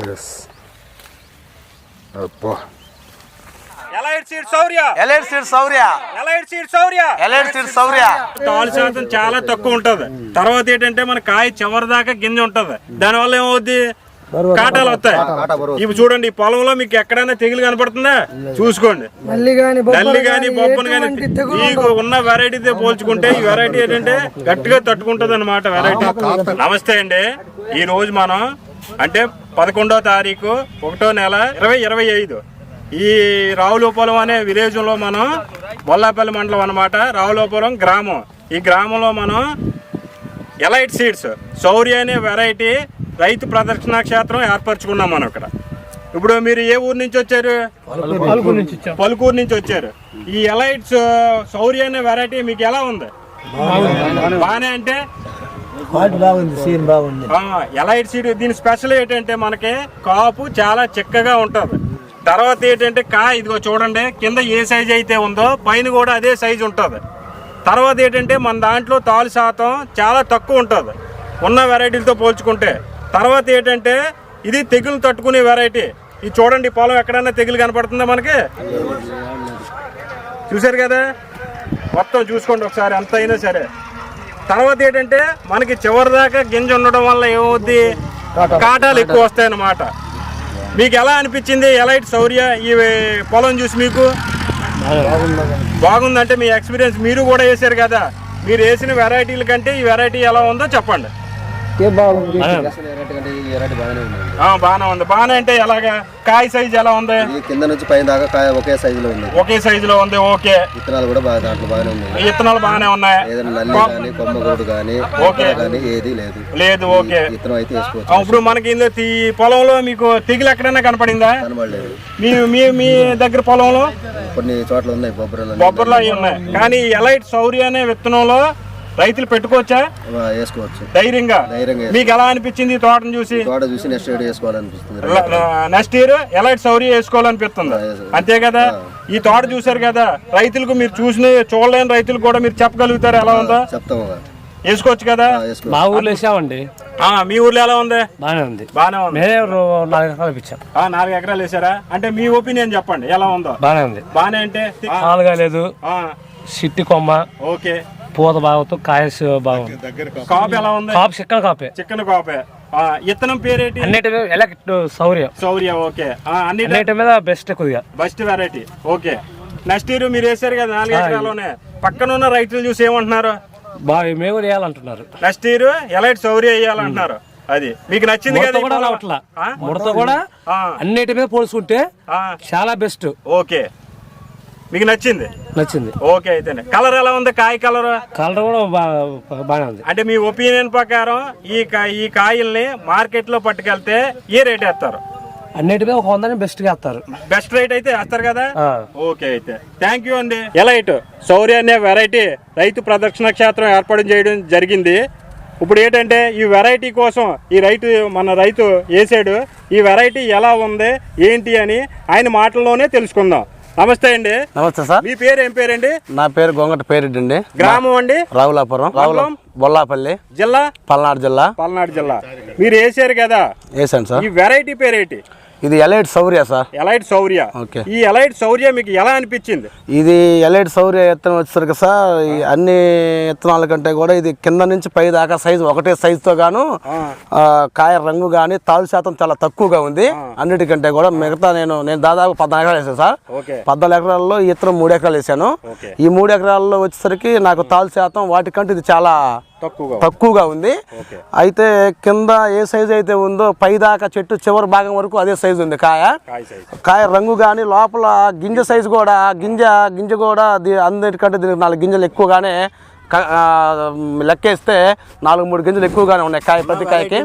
Yes. అబ్బా. Elite seed Elite seed Shaurya. Elite seed Elite seed Shaurya. తాలు శాతం చాలా తక్కువ ఉంటది. తర్వాత ఏంటంటే మన కాయ చివరి దాకా గింజ ఉంటది. దానివల్ల ఏమవుద్ది? కాటాలు వస్తాయి. ఇవి చూడండి ఈ పొలంలో మీకు ఎక్కడైనా తెగులు కనపడుతుందా? చూసుకోండి. నల్లి గాని నల్లి గాని మీకు ఉన్న వెరైటీతో పోల్చుకుంటే ఈ వెరైటీ ఏంటంటే గట్టిగా తట్టుకుంటది అనమాట వెరైటీ నమస్తే అండి. ఈ రోజు మనం అంటే పదకొండో తారీఖు ఒకటో నెల ఇరవై ఇరవై ఐదు. ఈ రావులోపురం అనే విలేజ్లో మనం బొల్లాపల్లి మండలం అన్నమాట రావులోపురం గ్రామం. ఈ గ్రామంలో మనం ఎలైట్ సీడ్స్ శౌర్య అనే వెరైటీ రైతు ప్రదర్శన క్షేత్రం ఏర్పరచుకున్నాం మనం ఇక్కడ. ఇప్పుడు మీరు ఏ ఊరు నుంచి వచ్చారు? పలుకూరు నుంచి వచ్చారు. ఈ ఎలైట్స్ శౌర్య అనే వెరైటీ మీకు ఎలా ఉంది? బానే అంటే బాగుంది సీన్ బాగుంది. ఎలైట్ సీడ్ దీని స్పెషల్ ఏంటంటే మనకి కాపు చాలా చిక్కగా ఉంటుంది. తర్వాత ఏంటంటే కాయ ఇదిగో చూడండి కింద ఏ సైజ్ అయితే ఉందో పైన కూడా అదే సైజ్ ఉంటుంది. తర్వాత ఏంటంటే మన దాంట్లో తాలు శాతం చాలా తక్కువ ఉంటుంది ఉన్న వెరైటీలతో పోల్చుకుంటే. తర్వాత ఏంటంటే ఇది తెగులు తట్టుకునే వెరైటీ. ఇది చూడండి పొలం ఎక్కడైనా తెగులు కనపడుతుందా మనకి? చూశారు కదా? మొత్తం చూసుకోండి ఒకసారి ఎంత అయినా సరే. తర్వాత ఏంటంటే మనకి చివరి దాకా గింజ ఉండడం వల్ల ఏమవుద్ది? కాటాలు. ఎక్కువ వస్తాయన్నమాట. మీకు ఎలా అనిపించింది? ఎలైట్ శౌర్య ఈ పొలం చూసి మీకు? బాగుందంటే మీ ఎక్స్పీరియన్స్ మీరు కూడా వేసారు కదా. మీరు వేసిన వెరైటీల కంటే ఈ వెరైటీ ఎలా ఉందో చెప్పండి. బాగుంది? ఆ, బాగానే ఉంది. బాగానే అంటే ఎలాగా? కాయ సైజ్ ఎలా ఉంది? కింద నుంచి పైన దాకా కాయ ఒకే ఉంది. ఒకే సైజులో ఉంది ఓకే. విత్తనాలు కూడా బాగా దాంట్లో బాగానే ఉన్నాయి. విత్తనాలు బాగానే ఉన్నాయి. ఏదైనా నల్లి కానీ కొమ్మగోడు కానీ ఓకే. కానీ ఏది లేదు. లేదు ఓకే. విత్తనం అయితే వేసుకోవచ్చు. ఇప్పుడు మనకి ఈ పొలంలో మీకు తెగులు ఎక్కడైనా కనపడిందా? మీ మీ మీ దగ్గర పొలంలో? కొన్ని చోట్ల ఉన్నాయి బొబ్బరలు బొబ్బర్లు అవి ఉన్నాయి. కానీ ఎలైట్ శౌర్య అనే విత్తనంలో రైతులు పెట్టుకోవచ్చా? వేసుకోవచ్చు. ధైర్యంగా. ధైర్యంగా మీకు ఎలా అనిపించింది ఈ తోటను చూసి? తోట చూసి నెక్స్ట్ ఏడు వేసుకోవాలనిపిస్తుంది. నెక్స్ట్ ఇయర్ ఎలైట్ వేసుకోవాలనిపిస్తుంది? అంతే కదా? ఈ తోట చూసారు కదా? రైతులకు మీరు చూసిన చూడలేని రైతులకు కూడా మీరు చెప్పగలుగుతారు? ఎలా ఉందో? చెప్తాము వేసుకోవచ్చు కదా? మా ఊర్లో వేసామండి. ఆ, మీ ఊర్లో ఎలా ఉంది? బాగానే ఉంది. బానే ఉంది. నాలుగు ఎకరాలు ఇచ్చాం ఆ, నాలుగు ఎకరాలు వేసారా? అంటే మీ ఒపీనియన్ చెప్పండి. ఎలా ఉందో? బాగానే ఉంది. బానే అంటే? ఆ, పాలుగా లేదు. ఆ, సిట్టి కొమ్మ. ఓకే. పూత బాగుతూ కాయ బాగుంది కాపు. ఎలా ఉంది? కాపు చిక్కన కాపే. చికెన్ కాపే. ఆ, ఇత్తనం పేరేటి? అన్నిటి మీద ఎలక్ట్ సౌర్యం. శౌర్య ఓకే. అన్నిటి మీద బెస్ట్ కొద్దిగా. Best variety okay. Next year మీరు వేసారు కదా నాలుగు ఎకరాల్లోనే. పక్కన ఉన్న రైతులు చూసి ఏమంటున్నారు? బాగా మేము వేయాలంటున్నారు. నెక్స్ట్ ఇయర్ ఎలైట్ శౌర్య వేయాలంటున్నారు. అది. మీకు నచ్చింది కదా కూడా? ముడత కూడా అన్నిటి మీద పోల్చుకుంటే చాలా బెస్ట్ ఓకే. మీకు నచ్చింది? నచ్చింది. ఓకే అయితే కలర్ ఎలా ఉంది? కాయ కలర్? కలర్ కూడా బా- బాగానే ఉంది. అంటే మీ ఒపీనియన్ ప్రకారం ఈ ఈ కాయల్ని మార్కెట్లో పట్టుకెళ్తే ఏ రేట్ వేస్తారు? అన్నిటి మీద ఒక వందని బెస్ట్గా వేస్తారు. బెస్ట్ రేట్ అయితే వేస్తారు కదా. ఓకే అయితే. థ్యాంక్ యూ అండి. ఎలైట్ శౌర్య అనే వెరైటీ రైతు ప్రదర్శన క్షేత్రం ఏర్పాటు చేయడం జరిగింది. ఇప్పుడు ఏంటంటే ఈ వెరైటీ కోసం ఈ రైతు మన రైతు వేసాడు. ఈ వెరైటీ ఎలా ఉంది? ఏంటి అని ఆయన మాటల్లోనే తెలుసుకుందాం. నమస్తే అండి. నమస్తే సార్. మీ పేరు ఏం పేరండి? నా పేరు గొంగట పేరెడ్డి అండి గ్రామం అండి? రావులాపురం. రావుల బొల్లాపల్లి. జిల్లా? పల్నాడు జిల్లా. పల్నాడు జిల్లా. మీరు వేసారు కదా? వేసాను సార్. ఈ వెరైటీ పేరేంటి? ఇది Elite Shaurya sir. Elite Shaurya okay. ఈ ఎలైట్ శౌర్య మీకు ఎలా అనిపించింది? ఇది ఎలైట్ సౌర్య విత్తనం వచ్చేసరికి సార్ అన్ని విత్తనాల కంటే కూడా ఇది కింద నుంచి పై దాకా సైజు ఒకటే సైజుతో గాను కాయ రంగు కానీ తాలు శాతం చాలా తక్కువగా ఉంది. అన్నిటికంటే కూడా మిగతా నేను నేను దాదాపు పద్నాలుగు ఎకరాలు వేసాను సార్. పద్నాలుగు ఎకరాల్లో ఈ విత్తనం మూడు ఎకరాలు వేసాను. ఈ మూడు ఎకరాల్లో వచ్చేసరికి నాకు తాలు శాతం వాటికంటే ఇది చాలా తక్కువగా తక్కువగా ఉంది. అయితే కింద ఏ సైజు అయితే ఉందో పై దాకా చెట్టు చివరి భాగం వరకు అదే సైజు ఉంది. కాయ? కాయ రంగు కానీ లోపల గింజ సైజు కూడా గింజ గింజ కూడా అందరికంటే దీనికి నాలుగు గింజలు ఎక్కువగానే లెక్కేస్తే నాలుగు మూడు గింజలు ఎక్కువగానే ఉన్నాయి కాయ ప్రతి కాయకి.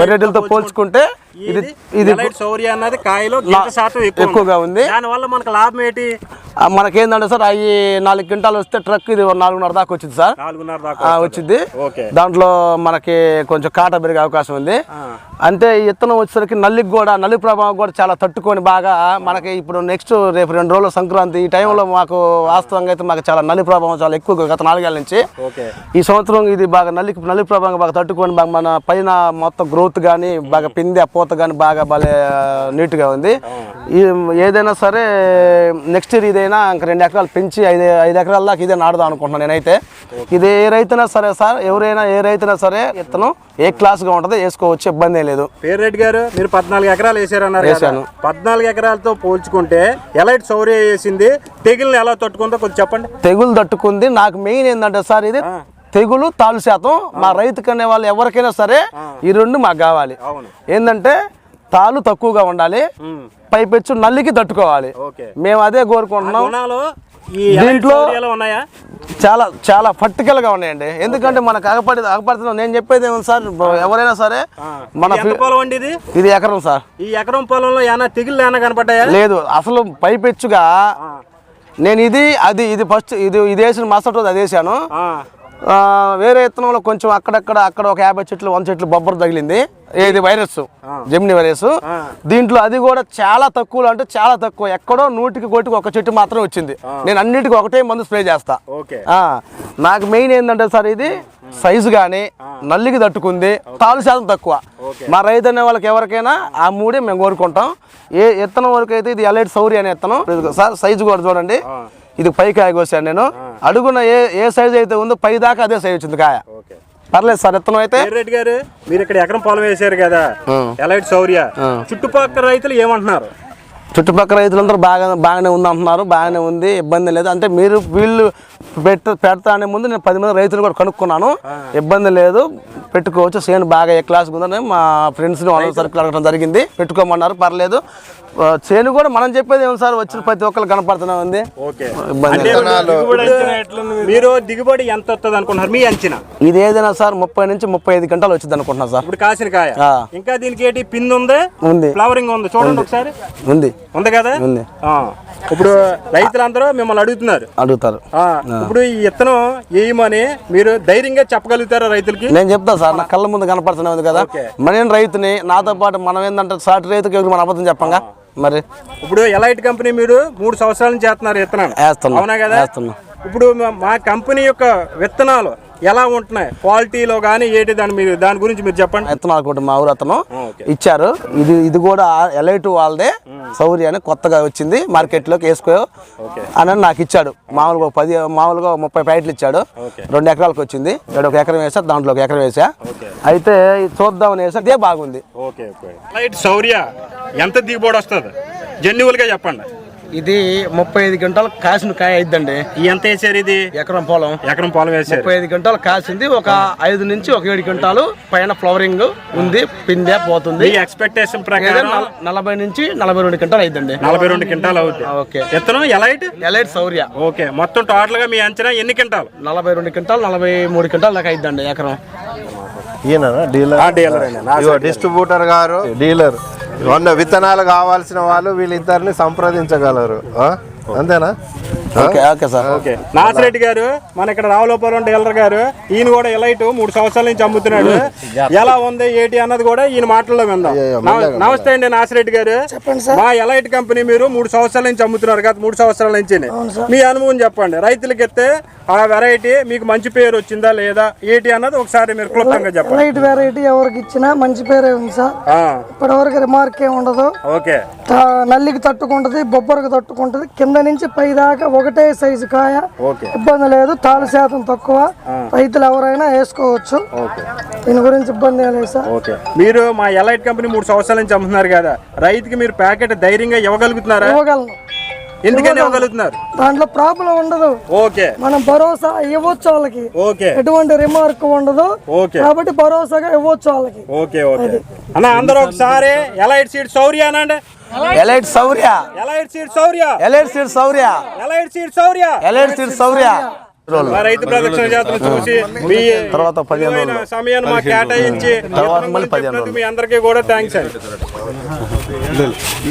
వెరైటీలతో పోల్చుకుంటే ఇది ఇది శౌర్య అన్నది కాయలో శాతం ఎక్కువ ఎక్కువగా ఉంది. దాని వల్ల మనకు లాభం ఏంటి? మనకేందంటే సార్ అవి నాలుగు క్వింటాలు వస్తే ట్రక్ ఇది నాలుగున్నర దాకా వచ్చింది సార్. నాలుగున్నర దాకా. వచ్చింది. దాంట్లో మనకి కొంచెం కాట పెరిగే అవకాశం ఉంది. అంటే ఈ విత్తనం వచ్చేసరికి నల్లికి కూడా నల్లి ప్రభావం కూడా చాలా తట్టుకొని బాగా మనకి ఇప్పుడు నెక్స్ట్ రేపు రెండు రోజులు సంక్రాంతి ఈ టైంలో మాకు వాస్తవంగా అయితే మాకు చాలా నల్లి ప్రభావం చాలా ఎక్కువ గత నాలుగేళ్ళ నుంచి. నుంచి. ఈ సంవత్సరం ఇది బాగా నల్లి నల్లి ప్రభావం బాగా తట్టుకొని బాగా మన పైన మొత్తం గ్రోత్ కానీ బాగా పిండి పూత కానీ బాగా భలే నీట్గా ఉంది. ఏదైనా సరే నెక్స్ట్ ఇయర్ ఇదైనా ఇంక రెండు ఎకరాలు పెంచి ఐదు ఐదు ఎకరాల దాకా ఇదే నాడదాం అనుకుంటున్నాను నేనైతే. ఇది ఏ రైతైనా సరే సార్ ఎవరైనా ఏ రైతైనా సరే ఇతను ఏ క్లాస్గా ఉంటుంది వేసుకోవచ్చు ఇబ్బంది లేదు. పేరెడ్డి గారు మీరు పద్నాలుగు ఎకరాలు వేసారన్నారు. వేశాను. పద్నాలుగు ఎకరాలతో పోల్చుకుంటే ఎలైట్ సౌర్య వేసింది తెగుల్ని ఎలా తట్టుకుందో కొంచెం చెప్పండి. తెగులు తట్టుకుంది. నాకు మెయిన్ ఏంటంటే సార్ ఇది తెగులు తాలు శాతం మా రైతుకు అనే వాళ్ళు ఎవరికైనా సరే ఈ రెండు మాకు కావాలి. ఏంటంటే తాలు తక్కువగా ఉండాలి. పైపెచ్చు నల్లికి తట్టుకోవాలి. మేము అదే కోరుకుంటున్నాం. దీంట్లో- చాలా చాలా పర్టికల్గా ఉన్నాయండి. ఎందుకంటే మనకు ఆగపడి ఆగపడుతున్నాం. నేను చెప్పేది ఏమో సార్? ఎవరైనా సరే మన ఇది ఎంత ఫీ- పొలం అండి ఇది? ఇది ఎకరం సార్. ఈ ఎకరం పొలంలో ఏమైనా తెగుళ్ళు ఏమైనా కనపడ్డాయా? లేదు అసలు పైపెచ్చుగా నేను ఇది అది ఇది ఫస్ట్ ఇది ఇది వేసిన మరుసటి రోజు అది వేసాను వేరే విత్తనంలో కొంచెం అక్కడక్కడ అక్కడ ఒక యాభై చెట్లు వంద చెట్లు బొబ్బరు తగిలింది. ఏది వైరస్? Gemini virus. దీంట్లో అది కూడా చాలా తక్కువలో అంటే చాలా తక్కువ. ఎక్కడో నూటికి కోటికి ఒక చెట్టు మాత్రం వచ్చింది. నేను అన్నిటికీ ఒకటే మందు స్ప్రే చేస్తా. నాకు మెయిన్ ఏంటంటే సార్ ఇది సైజు కానీ నల్లికి తట్టుకుంది తాలు శాతం తక్కువ. మా రైతు అనే వాళ్ళకి ఎవరికైనా ఆ మూడే మేము కోరుకుంటాం. ఏ ఎత్తనం వరకు అయితే ఇది ఎలైట్ సౌరి అనే ఎత్తనం. సార్ సైజు కూడా చూడండి. ఇది పై కాయ కోసాను నేను. అడుగున ఏ ఏ సైజు అయితే ఉందో పై దాకా అదే సైజు వచ్చింది కాయ. పర్లేదు సార్ ఎత్తనం అయితే. పేరెడ్డి గారు? మీరు ఇక్కడ ఎకరం పొలం వేశారు కదా. ఎలైట్ సౌర్య. చుట్టుపక్కల రైతులు ఏమంటున్నారు? చుట్టుపక్కల రైతులందరూ బాగా బాగానే ఉంది అంటున్నారు బాగానే ఉంది ఇబ్బంది లేదు. అంటే మీరు వీళ్ళు పెట్ట పెడతా అనే ముందు నేను పది మంది రైతులు కూడా కనుక్కున్నాను. ఇబ్బంది లేదు పెట్టుకోవచ్చు. సేను బాగా ఏ క్లాస్ ఉందని మా ఫ్రెండ్స్ని వాళ్ళ సరుకులు అడగడం జరిగింది. పెట్టుకోమన్నారు పర్లేదు. చేను కూడా మనం చెప్పేది ఏమి సార్? వచ్చిన ప్రతి ఒక్కరు కనపడుతూనే ఉంది. మీరు? దిగుబడి ఎంత వస్తుంది అనుకుంటున్నారు? మీ అంచనా? ఇది ఏదైనా సార్ ముప్పై నుంచి ముప్పై ఐదు గంటలు వచ్చింది అనుకుంటున్నా సార్. ఇప్పుడు కాసిన కాయ. ఇంకా దీనికి ఏంటి? పిన్ ఉంది? ఉంది. ఫ్లవరింగ్ ఉంది. చూడండి ఒకసారి. ఉంది. ఉంది కదా? ఉంది. ఇప్పుడు రైతులందరూ మిమ్మల్ని అడుగుతున్నారు. అడుగుతారు. ఆ, ఇప్పుడు ఈ ఇత్తనం వేయమని మీరు ధైర్యంగా చెప్పగలుగుతారా రైతులకి? నేను చెప్తా సార్ నా కళ్ళ ముందు కనపడుతూనే ఉంది కదా. నేను రైతుని నాతో పాటు మనం ఏంటంటే సాటి రైతుకి మన అబద్ధం చెప్పంగా? మరి? ఇప్పుడు ఎలైట్ కంపెనీ మీరు మూడు సంవత్సరాల నుంచి చేస్తున్నారు విత్తనాలు అవునా కదా? ఇప్పుడు మా- మా కంపెనీ యొక్క విత్తనాలు ఎలా ఉంటున్నాయి? క్వాలిటీలో కానీ ఏంటి దాని మీరు దాని గురించి మీరు చెప్పండి. విత్తనాలు కూడా మా ఊరు అతను. ఇచ్చారు. ఇది ఇది కూడా ఎలైట్ వాళ్ళదే. సౌర్య అని కొత్తగా వచ్చింది. మార్కెట్లోకి వేసుకో అని నాకు ఇచ్చాడు. మామూలుగా పది మామూలుగా ముప్పై ప్యాకెట్లు ఇచ్చాడు. రెండు ఎకరాలకు వచ్చింది. ఇక్కడ ఒక ఎకరం వేసా దాంట్లో ఒక ఎకరం వేసా. అయితే చూద్దామని వేసా ఇదే బాగుంది. సౌర్య ఎంత దిగుబడి వస్తుంది? జెన్యువల్గా చెప్పండి. ఇది ముప్పై ఐదు గంటలు కాసిన కాయ అయిద్దండి. ఎంత వేసారు ఇది? ఎకరం పొలం. ఎకరం పొలం వేసారు ముప్పై ఐదు గంటలు కాసింది ఒక ఐదు నుంచి ఒక ఏడు గంటలు పైన ఫ్లవరింగ్ ఉంది పిందే పోతుంది. మీ ఎక్స్పెక్టేషన్ ప్రకారం నల- నలభై నుంచి నలభై రెండు గంటలు అయిద్దండి. నలభై రెండు క్వింటాలు అవుతుంది ఓకే. విత్తనం ఎలైట్? ఎలైట్ సౌర్య. ఓకే. మొత్తం టోటల్గా మీ అంచనా ఎన్ని క్వింటాలు? నలభై రెండు క్వింటాలు నలభై మూడు క్వింటాలు దాకా అయిద్దండి ఎకరం. ఈయన డీలర్? డీలర్ డిస్ట్రిబ్యూటర్ గారు డీలర్. వంద విత్తనాలు కావాల్సిన వాళ్ళు వీళ్ళిద్దరిని సంప్రదించగలరు. అంతేనా? Okay okay sir. Okay. Nasireddy garu మన ఇక్కడ రావులోపురం డీలర్ గారు ఈయన కూడా ఎలైట్ మూడు సంవత్సరాల నుంచి అమ్ముతున్నాడు. ఎలా ఉంది ఏంటి అన్నది కూడా ఈయన మాటల్లో విందాం. నమ- నమస్తే అండి నాసిరెడ్డి గారు. మా ఎలైట్ కంపెనీ మీరు మూడు సంవత్సరాల నుంచి అమ్ముతున్నారు గత మూడు సంవత్సరాల నుంచి మీ అనుభవం చెప్పండి. రైతులకి ఎత్తే ఆ వెరైటీ మీకు మంచి పేరు వచ్చిందా లేదా? ఏంటి అన్నది ఒకసారి మీరు క్లుప్తంగా చెప్పండి. లైట్ వెరైటీ ఎవరికి ఇచ్చినా మంచి పేరే ఉంది సార్. ఆ, ఇప్పటి వరకు రిమార్క్ ఏం ఉండదు ఓకే నల్లికి తట్టుకుంటది బొబ్బరకు తట్టుకుంటది కింద నుంచి పై దాకా ఒకటే సైజు కాయ. ఇబ్బంది లేదు. తాలు శాతం తక్కువ. రైతులు ఎవరైనా వేసుకోవచ్చు. దీని గురించి ఇబ్బంది లేదు సార్. మీరు మా ఎలైట్ కంపెనీ మూడు సంవత్సరాల నుంచి అమ్ముతున్నారు కదా. రైతుకి మీరు ప్యాకెట్ ధైర్యంగా ఇవ్వగలుగుతున్నారా? ఇవ్వగలను. ఎందుకని ఇవ్వగలుగుతున్నారు? దాంట్లో ప్రాబ్లం ఉండదు. ఓకే. మనం భరోసా ఇవ్వచ్చు వాళ్ళకి. ఓకే. ఎటువంటి రిమార్క్ ఉండదు. ఓకే. కాబట్టి భరోసాగా ఇవ్వచ్చు వాళ్ళకి. Okay okay. అన్న అందరూ ఒకసారి ఎలైట్ సీడ్ సౌర్య అనండి Elite Shaurya Elite seed Shaurya Elite seed Shaurya Elite seed Shaurya Elite seed Shaurya మా రైతు ప్రదక్షిణ జాతర చూసి మీ తర్వాత. సమయాన్ని మాకు కేటాయించి తర్వాత మళ్ళీ పదిహేను మీ అందరికీ కూడా థ్యాంక్స్ అండి.